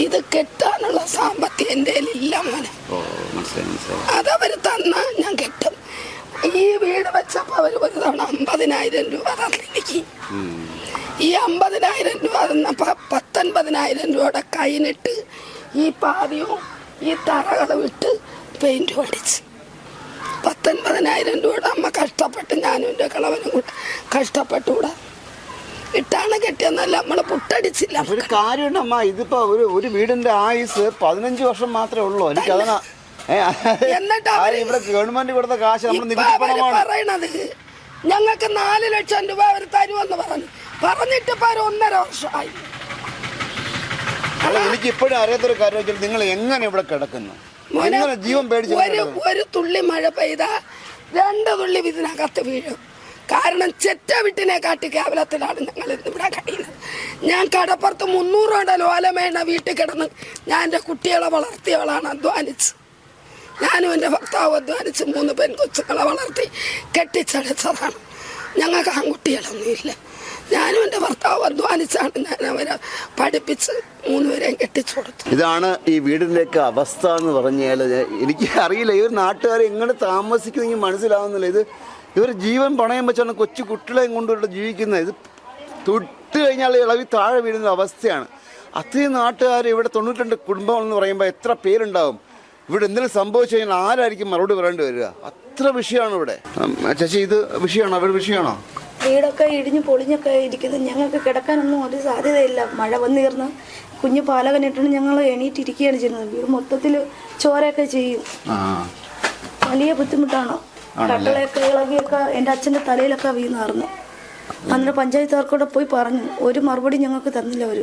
Speaker 8: ഇത് കെട്ടാനുള്ള സാമ്പത്തികം എന്റെ ഇല്ല മോനെ. അതവർ തന്നാൽ ഞാൻ കെട്ടും. ഈ വീട് വെച്ചപ്പോൾ അവർ ഒരു തവണ അമ്പതിനായിരം രൂപ തന്നെനിക്ക് ഈ അമ്പതിനായിരം രൂപ തന്നപ്പോ പത്തൊൻപതിനായിരം രൂപയുടെ കൈനിട്ട് ഈ പാതിയും ഈ തറകളും ഇട്ട് പെയിന്റ് അടിച്ച്. പത്തൊൻപതിനായിരം രൂപയുടെ അമ്മ കഷ്ടപ്പെട്ട് ഞാനും എന്റെ കളവനും കൂടെ കഷ്ടപ്പെട്ടുകൂടെ. ഇട്ടാണ് കെട്ടിയെന്നല്ല നമ്മൾ പുട്ടടിച്ചില്ല
Speaker 5: ഒരു കാര്യമുണ്ട് അമ്മ ഇതിപ്പോ ഒരു ഒരു വീടിന്റെ ആയുസ് പതിനഞ്ച് വർഷം മാത്രമേ ഉള്ളൂ. എനിക്ക്
Speaker 8: അതാ
Speaker 5: ഇവിടെ ഗവൺമെന്റ് കൊടുത്ത കാശ് നമ്മൾ
Speaker 8: പറയണത് ഞങ്ങൾക്ക് നാല് ലക്ഷം രൂപ അവർ തരുമെന്ന് പറഞ്ഞു. പറഞ്ഞിട്ട് ഒരു ഒന്നര വർഷമായി.
Speaker 5: അല്ല എനിക്ക് ഇപ്പോഴും അറിയാത്തൊരു കാര്യം വെച്ചാൽ നിങ്ങൾ എങ്ങനെ ഇവിടെ കിടക്കുന്നു? എങ്ങനെ ജീവൻ പേടിച്ച്
Speaker 8: ഒരു ഒരു തുള്ളി മഴ പെയ്ത രണ്ട് തുള്ളി ഇതിനകത്ത് വീഴും. കാരണം ചെറ്റ വിട്ടിനെ കാട്ടി കേവലത്തിലാണ് ഞങ്ങൾ ഇവിടെ കഴിയുന്നത്. ഞാൻ കടപ്പുറത്ത് മുന്നൂറ് രൂപയുടെ ലോലമേണ വീട്ടിൽ കിടന്ന് ഞാൻ എന്റെ കുട്ടികളെ വളർത്തിയവളാണ് അധ്വാനിച്ച്. ഞാനും എന്റെ ഭർത്താവ് അധ്വാനിച്ച് മൂന്ന് പെൺകൊച്ചുങ്ങളെ വളർത്തി കെട്ടിച്ചടച്ചതാണ്. ഞങ്ങൾക്ക് ആൺകുട്ടികളൊന്നുമില്ല. ഞാനും എന്റെ ഭർത്താവ് അധ്വാനിച്ചാണ് ഞാൻ അവരെ പഠിപ്പിച്ച് മൂന്നുപേരെയും കെട്ടിച്ചു കൊടുത്തു.
Speaker 5: ഇതാണ് ഈ വീടിന്റെയൊക്കെ അവസ്ഥ എന്ന് പറഞ്ഞാൽ എനിക്ക് അറിയില്ല. ഈ ഒരു നാട്ടുകാരെ എങ്ങനെ താമസിക്കുന്നെങ്കിൽ മനസ്സിലാവുന്നില്ല. ഇത് ഇവർ ജീവൻ പണയം വെച്ചാണ് കൊച്ചു കുട്ടികളെയും കൊണ്ടുള്ള ജീവിക്കുന്നത്. ഇത് തൊട്ട് കഴിഞ്ഞാൽ ഇളവി താഴെ വീഴുന്ന അവസ്ഥയാണ്. അത്രയും നാട്ടുകാർ ഇവിടെ തൊണ്ണൂറ്റി കുടുംബങ്ങൾ എന്ന് പറയുമ്പോൾ എത്ര പേരുണ്ടാവും? ഇവിടെ എന്തെങ്കിലും സംഭവിച്ചു കഴിഞ്ഞാൽ ആരായിരിക്കും മറുപടി പറയേണ്ടി വരിക? അത്ര വിഷയമാണ് ഇവിടെ. ചേച്ചി ഇത് വിഷയമാണോ? അവരുടെ വിഷയമാണോ?
Speaker 12: വീടൊക്കെ ഇടിഞ്ഞ് പൊളിഞ്ഞൊക്കെ ഇരിക്കുന്നത് ഞങ്ങൾക്ക് കിടക്കാനൊന്നും ഒരു സാധ്യതയില്ല. മഴ വന്നീർന്ന് കുഞ്ഞു പാലകനിട്ടാണ് ഞങ്ങൾ എണീറ്റിരിക്കുകയാണ് ചെയ്യുന്നത്. വീട് മൊത്തത്തിൽ ചോരയൊക്കെ ചെയ്യും. വലിയ ബുദ്ധിമുട്ടാണ്. കട്ടളയൊക്കെ ഇളകിയൊക്കെ എന്റെ അച്ഛന്റെ തലയിലൊക്കെ വീണായിരുന്നു. അന്നേരം പഞ്ചായത്തുകാർക്കൂടെ പോയി പറഞ്ഞു. ഒരു മറുപടി ഞങ്ങൾക്ക് തന്നില്ല അവർ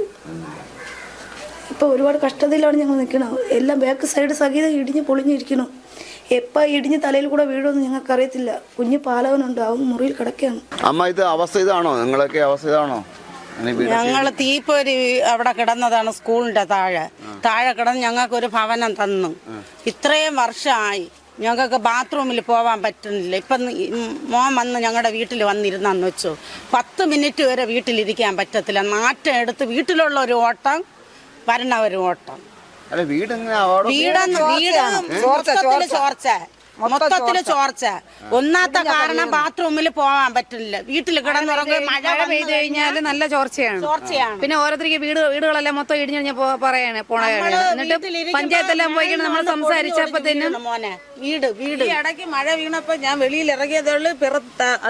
Speaker 12: ഇപ്പോൾ ഒരുപാട് കഷ്ടതയിലാണ് ഞങ്ങൾ നിൽക്കുന്നത്. എല്ലാം ബാക്ക് സൈഡ് സഹിതം ഇടിഞ്ഞ് പൊളിഞ്ഞിരിക്കണം എപ്പോൾ ഇടിഞ്ഞ് തലയിൽ കൂടെ വീഴുമെന്ന് ഞങ്ങൾക്ക് അറിയത്തില്ല കുഞ്ഞു പാലവനുണ്ട് അവൻ മുറിയിൽ കിടക്കുകയാണ്.
Speaker 5: അമ്മ ഇത് അവസ്ഥ ഇതാണോ? നിങ്ങളൊക്കെ അവസ്ഥ ഇതാണോ? ഞങ്ങൾ
Speaker 2: ഞങ്ങൾ തീപ്പൊരി അവിടെ കിടന്നതാണ് സ്കൂളിന്റെ താഴെ. താഴെ കിടന്ന് ഞങ്ങൾക്ക് ഒരു ഭവനം തന്നു. ഇത്രയും വർഷമായി ഞങ്ങൾക്ക് ബാത്റൂമിൽ പോകാൻ പറ്റുന്നില്ല. ഇപ്പം മോൻ വന്ന് ഞങ്ങളുടെ വീട്ടിൽ വന്നിരുന്നു വെച്ചു. പത്ത് മിനിറ്റ് വരെ വീട്ടിലിരിക്കാൻ പറ്റത്തില്ല. നാറ്റം എടുത്ത് വീട്ടിലുള്ള ഒരു ഓട്ടം വരണ ഒരു ഓട്ടം.
Speaker 5: വീട്
Speaker 2: വീട് ചോർച്ച. ചോർച്ച.
Speaker 13: മൊത്തത്തിൽ ചോർച്ച. ഒന്നാമത്തെ കാരണം ബാത്റൂമിൽ പോവാൻ പറ്റില്ല. വീട്ടിൽ കിടന്നുറങ്ങി മഴ പെയ്തു കഴിഞ്ഞാൽ
Speaker 14: നല്ല ചോർച്ചയാണ്.
Speaker 13: ചോർച്ചയാണ്.
Speaker 14: പിന്നെ ഓരോരുത്തർക്ക് വീട് വീടുകളെല്ലാം മൊത്തം ഇടിഞ്ഞു പറയാണ് പോണയാണ് എന്നിട്ട് പഞ്ചായത്തെല്ലാം പോയി നമ്മൾ സംസാരിച്ചപ്പോഴത്തേനും
Speaker 13: മോനെ. വീട് വീട്.
Speaker 4: ഇടയ്ക്ക് മഴ വീണപ്പോ ഞാൻ വെളിയിൽ ഇറങ്ങിയതേ ഉള്ളൂ പിറ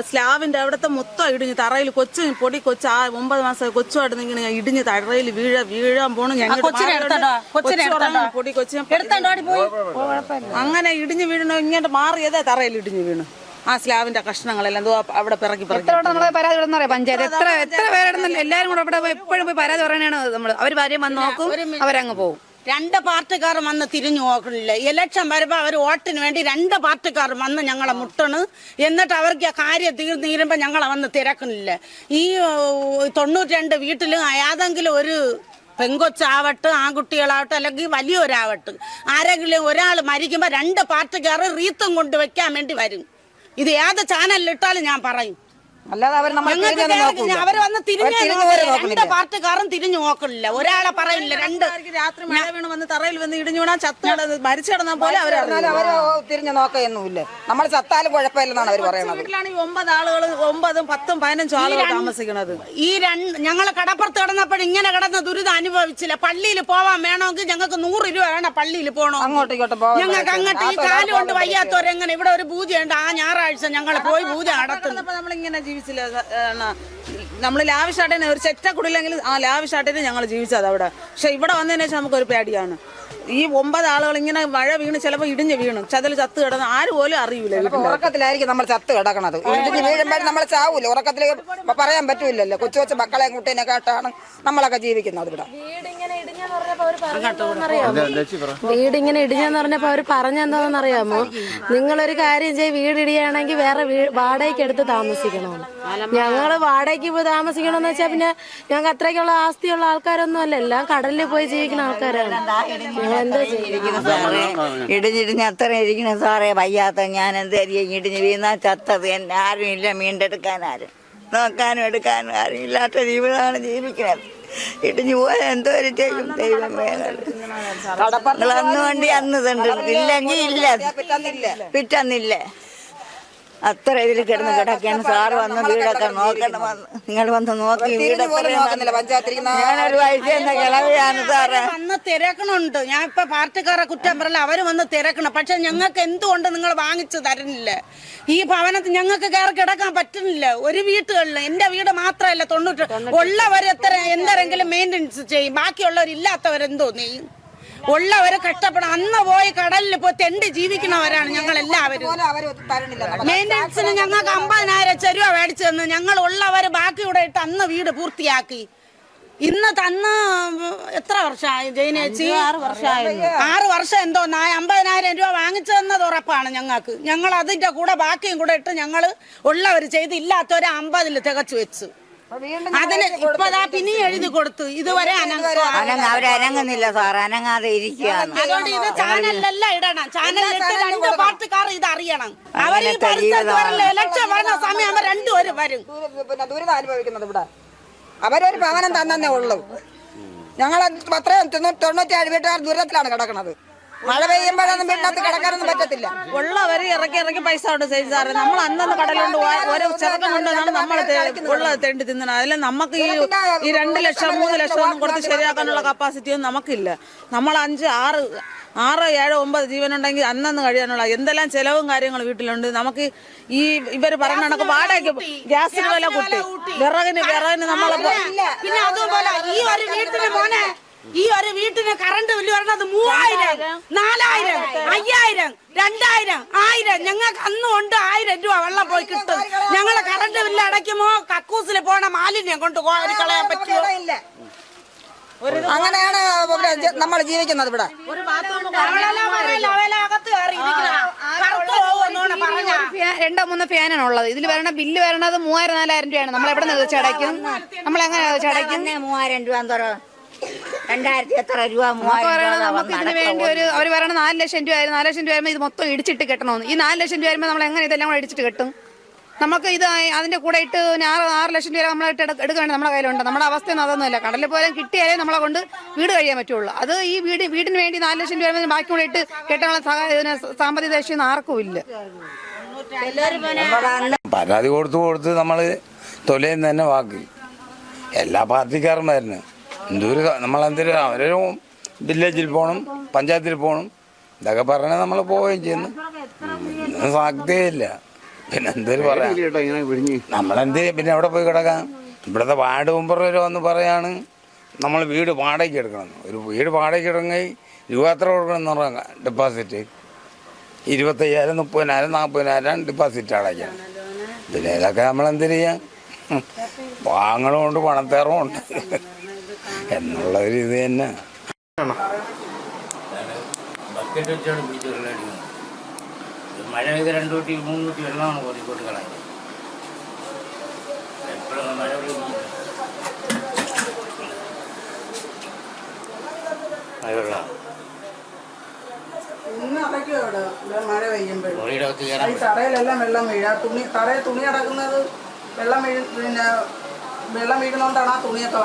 Speaker 4: സ്ലാവിന്റെ അവിടുത്തെ മൊത്തം ഇടിഞ്ഞു തറയിൽ കൊച്ചു പൊടി കൊച്ചു ആ ഒമ്പത് മാസം കൊച്ചുമായിട്ട് ഇങ്ങനെ ഇടിഞ്ഞ് തറയിൽ വീഴ വീഴാൻ പോണു. ഞങ്ങൾ? പൊടി കൊച്ചു അങ്ങനെ ഇടിഞ്ഞു വീഴണോ ഇങ്ങോട്ട് മാറിയതേ തറയിൽ ഇടിഞ്ഞ് വീണു? ആ സ്ലാബിന്റെ കഷ്ണങ്ങളെല്ലാം എന്തോ അവിടെ പിറക്കി
Speaker 14: എത്ര നമ്മളെ പരാതി ഇടുന്ന പറയാം പഞ്ചായത്ത് എത്ര എത്ര പേരുടെ എല്ലാരും കൂടെ ഇവിടെ എപ്പോഴും പോയി പരാതി പറയണാണ് നമ്മൾ അവർ ഭാര്യം വന്ന് നോക്കും അവരങ്ങ് പോകും.
Speaker 13: രണ്ട് പാർട്ടിക്കാർ വന്ന് തിരിഞ്ഞു നോക്കണില്ല. ഇലക്ഷൻ വരുമ്പോ അവർ വോട്ടിന് വേണ്ടി രണ്ട് പാർട്ടിക്കാർ വന്ന് ഞങ്ങളെ മുട്ടണ്. എന്നിട്ട് അവർക്ക് ആ കാര്യം തീർന്നു തീരുമ്പോ ഞങ്ങളെ വന്ന് തിരക്കണില്ല. ഈ തൊണ്ണൂറ്റി രണ്ട് വീട്ടിലും ഏതെങ്കിലും ഒരു പെങ്കൊച്ചാവട്ടെ ആൺകുട്ടികളാവട്ടെ അല്ലെങ്കിൽ വലിയൊരാവട്ടെ. ആരെങ്കിലും ഒരാൾ മരിക്കുമ്പോൾ രണ്ട് പാർട്ടിക്കാർ റീത്തും കൊണ്ട് വെക്കാൻ വേണ്ടി വരും. ഇത് ഏത് ചാനലിലിട്ടാലും ഞാൻ പറയും.
Speaker 15: അല്ലാതെ അവർ.
Speaker 13: അവർ വന്ന് തിരിഞ്ഞേ പാർട്ടിക്കാരും തിരിഞ്ഞു നോക്കണില്ല ഒരാളെ പറയില്ല. രണ്ട്
Speaker 4: രാത്രി മഴ വീണ് വന്ന് തറയിൽ വന്ന് ഇടിഞ്ഞു വീണാ ചത്ത മരിച്ചു കിടന്ന പോലെ അവർ
Speaker 15: അവർ തിരിഞ്ഞു നോക്കുകയൊന്നുമില്ല. നമ്മൾ ചത്താലും കുഴപ്പമില്ലെന്നാണ് അവർ പറയുന്നത്
Speaker 4: വീട്ടിലാണ് ഈ ഒമ്പത് ആളുകൾ ഒമ്പതും പത്തും പതിനഞ്ചും ആളുകൾ താമസിക്കുന്നത്.
Speaker 13: ഈ രണ്ട് ഞങ്ങൾ കടപ്പുറത്ത് കിടന്നപ്പോൾ ഇങ്ങനെ കിടന്ന ദുരിതം അനുഭവിച്ചില്ല. പള്ളിയിൽ പോവാൻ വേണമെങ്കിൽ ഞങ്ങൾക്ക് നൂറ് രൂപ വേണം പള്ളിയിൽ പോകണം
Speaker 15: അങ്ങോട്ട് ഇങ്ങോട്ട് പോകാൻ
Speaker 13: ഞങ്ങൾക്ക് അങ്ങോട്ട് ഈ കാലുകൊണ്ട് വയ്യാത്തവരെങ്ങനെ ഇവിടെ ഒരു പൂജയുണ്ട്. ആ ഞായറാഴ്ച ഞങ്ങൾ പോയി പൂജ നടത്തുന്നു.
Speaker 4: നമ്മളിങ്ങനെ ജീവിച്ചില്ല നമ്മൾ ലാവിഷാട്ടേനെ ഒരു ചെറ്റക്കുടില്ലെങ്കിൽ ആ ലാവിഷാട്ടേനെ ഞങ്ങൾ ജീവിച്ചത് അവിടെ. പക്ഷെ ഇവിടെ വന്നതിന് ശേഷം നമുക്കൊരു പേടിയാണ്. ഈ ഒമ്പത് ആളുകൾ ഇങ്ങനെ മഴ വീണ് ചിലപ്പോൾ ഇടിഞ്ഞ് വീണു. ചതിൽ ചത്ത് കിടന്ന് ആരും പോലും അറിയില്ല
Speaker 15: ഉറക്കത്തിലായിരിക്കും നമ്മൾ ചത്ത് കിടക്കണത്. ഇടിഞ്ഞ് വീഴുമ്പോൾ നമ്മൾ ചാവൂല. ഉറക്കത്തിൽ പറയാൻ പറ്റൂലല്ലോ കൊച്ചു കൊച്ചു മക്കളെ കുട്ടീനെ കേട്ടാണ് നമ്മളൊക്കെ ജീവിക്കുന്നത് ഇവിടെ.
Speaker 16: വീട് ഇങ്ങനെ ഇടിഞ്ഞെന്ന് പറഞ്ഞപ്പോ അവർ പറഞ്ഞെന്താന്ന് അറിയാമോ? നിങ്ങളൊരു കാര്യം ചെയ്ത് വീട് ഇടിയാണെങ്കിൽ വേറെ വാടകയ്ക്ക് എടുത്ത് താമസിക്കണമെന്ന് ഞങ്ങൾ വാടകയ്ക്ക് പോയി താമസിക്കണമെന്ന് വെച്ചാൽ പിന്നെ ഞങ്ങൾക്ക് അത്രയ്ക്കുള്ള ആസ്തിയുള്ള ആൾക്കാരൊന്നും അല്ല. എല്ലാം കടലിൽ പോയി ജീവിക്കുന്ന ആൾക്കാരാണ്. ഞങ്ങൾ എന്താ ചെയ്യുന്നത്
Speaker 11: ഇടിഞ്ഞിടിഞ്ഞ് അത്ര ഇരിക്കണം സാറേ വയ്യാത്ത ഞാൻ എന്താ ചെയ്യും? ഇടിഞ്ഞ് വീണാ ചത്തത്. എന്നെ ആരും ഇല്ല മീണ്ടെടുക്കാൻ ആരും. നോക്കാനും എടുക്കാനും ആരും ഇല്ലാത്ത ജീവിതമാണ് ജീവിക്കുന്നത്. ഇടിഞ്ഞു പോയാൽ എന്തോ ഒരു ചെയ്യും ദൈവം നിങ്ങൾ അന്ന് വേണ്ടി അന്ന് തണ്ട് ഇല്ലെങ്കിൽ ഇല്ല പിറ്റന്നില്ല. അത്ര ഇതിൽ കിടന്ന് കിടക്കാണ് സാറ് വന്ന് വീടൊക്കെ നോക്കണം വന്ന് നിങ്ങൾ വന്ന് നോക്കി ഞാനൊരു കിളവിയാണ് സാറ്.
Speaker 13: വന്ന് തിരക്കണുണ്ട്. ഞാൻ ഇപ്പൊ പാർട്ടിക്കാരെ കുറ്റം പറയില്ല. അവർ വന്ന് തിരക്കണം. പക്ഷെ ഞങ്ങൾക്ക് എന്തുകൊണ്ട് നിങ്ങൾ വാങ്ങിച്ചു തരുന്നില്ല ഈ ഭവനത്തിൽ ഞങ്ങൾക്ക് കയറി കിടക്കാൻ പറ്റുന്നില്ല. ഒരു വീട്ടുകളിൽ എന്റെ വീട് മാത്രമല്ല തൊണ്ണൂറ്റി ഉള്ളവർ എത്ര എന്തെങ്കിലും മെയിന്റെനൻസ് ചെയ്യും. ബാക്കിയുള്ളവരില്ലാത്തവരെന്തോ നെയ്യും ഉള്ളവര് കഷ്ടപ്പെടാം അന്ന് പോയി കടലിൽ പോയി തെണ്ടി ജീവിക്കുന്നവരാണ് ഞങ്ങൾ എല്ലാവരും മെയിന്റനൻസിന് ഞങ്ങൾക്ക് അമ്പതിനായിരം ചെരുവ മേടിച്ചു തന്നു ഞങ്ങൾ ഉള്ളവർ ബാക്കി ഇവിടെ ഇട്ട് അന്ന് വീട് പൂർത്തിയാക്കി. ഇന്ന് തന്ന് എത്ര വർഷമായി ജയിനേച്ചി ആറ് വർഷമായി. ആറ് വർഷം എന്തോ നാ- അമ്പതിനായിരം രൂപ വാങ്ങിച്ചു തന്നത് ഉറപ്പാണ് ഞങ്ങൾക്ക്. ഞങ്ങൾ അതിന്റെ കൂടെ ബാക്കിയും കൂടെ ഇട്ട് ഞങ്ങൾ ഉള്ളവർ ചെയ്ത് ഇല്ലാത്തവരെ അമ്പതിൽ തികച്ചു വെച്ചു. അതിന് ഇപ്പതാ പിന്നെ എഴുതി കൊടുത്തു. ഇതുവരെ അനങ്ങ
Speaker 11: അനങ്ങ അവരനങ്ങുന്നില്ല സാർ അനങ്ങാതെ ഇരിക്കുകയാണ്.
Speaker 13: അതുകൊണ്ട് ഇത് ചാനലിലല്ല ഇടണം. ചാനലിലിട്ട് രണ്ട് പാർട്ടിക്കാർ ഇത് അറിയണം. അവർ ഇലക്ഷൻ വരുന്ന സമയം അവർ രണ്ടുപേരും വരും.
Speaker 15: പിന്നെ ദുരിതം അനുഭവിക്കുന്നത് ഇവിടെ. അവരൊരു ഭവനം തന്നെ ഉള്ളൂ. ഞങ്ങൾ അത്രയും തൊണ്ണൂറ്റി തൊണ്ണൂറ്റേഴ് വീട്ടുകാർ ദുരിതത്തിലാണ് കിടക്കുന്നത് മഴ പെയ്യുമ്പോഴൊന്നും വീട്ടിനകത്ത് കിടക്കാനൊന്നും പറ്റത്തില്ല.
Speaker 4: ഉള്ളവര് ഇറക്കി ഇറക്കി പൈസ കൊണ്ട് ചെയ്തു സാറേ നമ്മൾ അന്നന്ന് കടലുണ്ട് ഓരോ ചെറുക്കം കൊണ്ടാണ് നമ്മൾ ഉള്ളത് തേണ്ടി തിന്നണം. അതിൽ നമുക്ക് ഈ ഈ രണ്ട് ലക്ഷം മൂന്ന് ലക്ഷം ഒന്നും കൊടുത്ത് ശരിയാക്കാനുള്ള കപ്പാസിറ്റി ഒന്നും നമുക്കില്ല. നമ്മൾ അഞ്ച് ആറ് ആറോ ഏഴോ ഒമ്പത് ജീവനുണ്ടെങ്കിൽ അന്നന്ന് കഴിയാനുള്ള എന്തെല്ലാം ചെലവും കാര്യങ്ങളും വീട്ടിലുണ്ട്. നമുക്ക് ഈ ഇവർ പറയുന്ന കണക്ക് വാടകയ്ക്ക് ഗ്യാസിന് വില കൂട്ടി. വിറകിന് വിറകിന് നമ്മളെ
Speaker 13: പിന്നെ അതുപോലെ ഈ ഒരു വീട്ടിന് മോനെ ഈ ഒരു വീട്ടിന് കറണ്ട് ബില്ല് വരണത് മൂവായിരം നാലായിരം. അയ്യായിരം രണ്ടായിരം ആയിരം. ഞങ്ങൾക്ക് അന്നും ഉണ്ട് ആയിരം രൂപ വെള്ളം പോയി കിട്ടും. ഞങ്ങളെ കറണ്ട് ബില്ല് അടയ്ക്കുമോ? കക്കൂസിൽ പോണ മാലിന്യം കൊണ്ട് കളയാൻ പറ്റുമോ?
Speaker 15: അങ്ങനെയാണ് നമ്മൾ ജീവിക്കുന്നത് ഇവിടെ.
Speaker 14: രണ്ടോ മൂന്നോ ഫാനാണ് ഉള്ളത് ഇതിൽ വരണ ബില്ല് വരണത് മൂവായിരം നാലായിരം രൂപയാണ്. നമ്മൾ എവിടെ നിന്ന് ചടയ്ക്കും നമ്മൾ എങ്ങനെ ചടയ്ക്കും
Speaker 11: മൂവായിരം രൂപ എന്തോ രണ്ടായിരത്തി എത്ര രൂപ
Speaker 14: നമുക്ക്
Speaker 11: മൂവായിരം
Speaker 14: നമുക്ക് ഇതിന് വേണ്ടി ഒരു അവർ പറയണ നാല് ലക്ഷം രൂപ ആയിരുന്നു. നാല് ലക്ഷം രൂപ ആയിരുന്നു ഇത് മൊത്തം ഇടിച്ചിട്ട് കെട്ടണമെന്ന് ഈ നാല് ലക്ഷം രൂപ വരുമ്പോൾ നമ്മൾ എങ്ങനെ ഇതെല്ലാം കൂടെ ഇടിച്ചിട്ട് കെട്ടും? നമുക്ക് ഇത് അതിന്റെ കൂടെ ഇട്ട് ആറ് ആറ് ലക്ഷം രൂപ നമ്മളായിട്ട് എടുക്കുകയാണെങ്കിൽ നമ്മുടെ കയ്യിലുണ്ട്. നമ്മുടെ അവസ്ഥ അതൊന്നുമില്ല. കടലിൽ പോലും കിട്ടിയാലേ നമ്മളെ കൊണ്ട് വീട് കഴിയാൻ പറ്റുള്ളൂ. അത് ഈ വീട് വീടിന് വേണ്ടി നാല് ലക്ഷം രൂപ ബാക്കി കൂടെ ഇട്ട് കെട്ടാനുള്ള സാമ്പത്തിക ദേശം ആർക്കും ഇല്ല.
Speaker 17: പരാതി കൊടുത്ത് കൊടുത്ത് നമ്മൾ തൊലയിൽ തന്നെ വാക്ക്. എല്ലാ പാർട്ടിക്കാരും വരുന്നു എന്തോരു നമ്മളെന്തൊരു അവരൊരു വില്ലേജിൽ പോകണം പഞ്ചായത്തിൽ പോകണം ഇതൊക്കെ പറഞ്ഞാൽ നമ്മൾ പോവുകയും ചെയ്യുന്നു. സാധ്യതയില്ല. പിന്നെ എന്തൊരു പറയാം? നമ്മളെന്ത് പിന്നെ എവിടെ പോയി കിടക്കാം? ഇവിടുത്തെ വാർഡ് മെമ്പർ വന്ന് പറയാണ് നമ്മൾ വീട് വാടകയ്ക്ക് എടുക്കണം. ഒരു വീട് വാടകയ്ക്ക് എടുക്കണമെങ്കിൽ രൂപ എത്ര കൊടുക്കണം എന്ന് പറയാം ഡെപ്പോസിറ്റ് ഇരുപത്തയ്യായിരം മുപ്പതിനായിരം നാൽപ്പതിനായിരം ഡെപ്പോസിറ്റ് അടയ്ക്കണം പിന്നെ ഇതൊക്കെ നമ്മൾ എന്ത് ചെയ്യാം പണത്തേറും പണത്തേറുമുണ്ട് എന്നുള്ള ഒരു ഇത് തന്നെ.
Speaker 18: ബക്കറ്റ് വെച്ചാണ് പിടിച്ച് വെള്ളം അടിക്കുന്നത്. മഴ പെയ്ത് രണ്ടു കുട്ടി മൂന്ന് കുട്ടി വെള്ളമാണ് കോരിക്കോട്ട് കളയുന്നത്. എപ്പോഴും മഴ
Speaker 19: പെയ്യുമ്പോഴും. തറയിലെല്ലാം വെള്ളം വീഴാ. തുണി തറയിൽ തുണി അടക്കുന്നത് വെള്ളം വീഴ് പിന്നെ ആ തുണിയൊക്കെ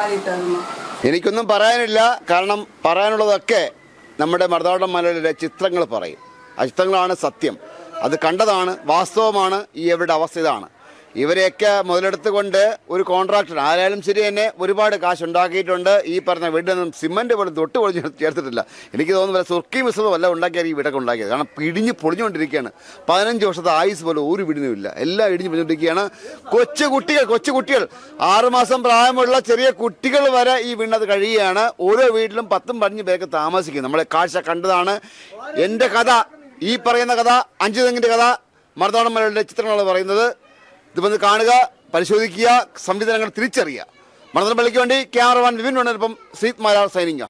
Speaker 5: എനിക്കൊന്നും പറയാനില്ല. കാരണം പറയാനുള്ളതൊക്കെ നമ്മുടെ മർദ്ദാടം മലയുടെ ചിത്രങ്ങൾ പറയും. ആ ചിത്രങ്ങളാണ് സത്യം. അത് കണ്ടതാണ് വാസ്തവമാണ് ഈ എവിടെ അവസ്ഥ ഇതാണ്. ഇവരെയൊക്കെ മുതലെടുത്തുകൊണ്ട് ഒരു കോൺട്രാക്ടർ ആരായാലും ശരി തന്നെ ഒരുപാട് കാശ് ഉണ്ടാക്കിയിട്ടുണ്ട് ഈ പറഞ്ഞ വീടിനൊന്നും സിമന്റ് പോലും തൊട്ട് പൊളിഞ്ഞ് ചേർത്തിട്ടില്ല. എനിക്ക് തോന്നുന്നു സുർക്കി മിശ്രിതം വല്ല ഉണ്ടാക്കിയാൽ ഈ വീടൊക്കെ ഉണ്ടാക്കിയത്. കാരണം പിടിഞ്ഞ് പൊളിഞ്ഞുകൊണ്ടിരിക്കുകയാണ്. പതിനഞ്ച് വർഷത്തെ ആയുസ് പോലും ഒരു വീടിനും എല്ലാം ഇടിഞ്ഞ് പൊളിഞ്ഞുകൊണ്ടിരിക്കുകയാണ്. കൊച്ചു കുട്ടികൾ കൊച്ചു കുട്ടികൾ. ആറുമാസം പ്രായമുള്ള ചെറിയ കുട്ടികൾ വരെ ഈ വീടിനകത്ത് കഴിയുകയാണ്. ഓരോ വീട്ടിലും പത്തും പതിനഞ്ച് പേരൊക്കെ താമസിക്കും നമ്മളെ കാഴ്ച കണ്ടതാണ്. എന്റെ കഥ ഈ പറയുന്ന കഥ അഞ്ചു തെങ്ങിന്റെ കഥ മലയുടെ ചിത്രങ്ങളാണ് പറയുന്നത്. ഇത് വന്ന് കാണുക പരിശോധിക്കുക സംവിധാനങ്ങൾ തിരിച്ചറിയുക. മണത്തമ്പള്ളിക്ക് വേണ്ടി ക്യാമറമാൻ വിപിൻ വേണ്ടപ്പം സീത് മാരാർ സൈനിങ്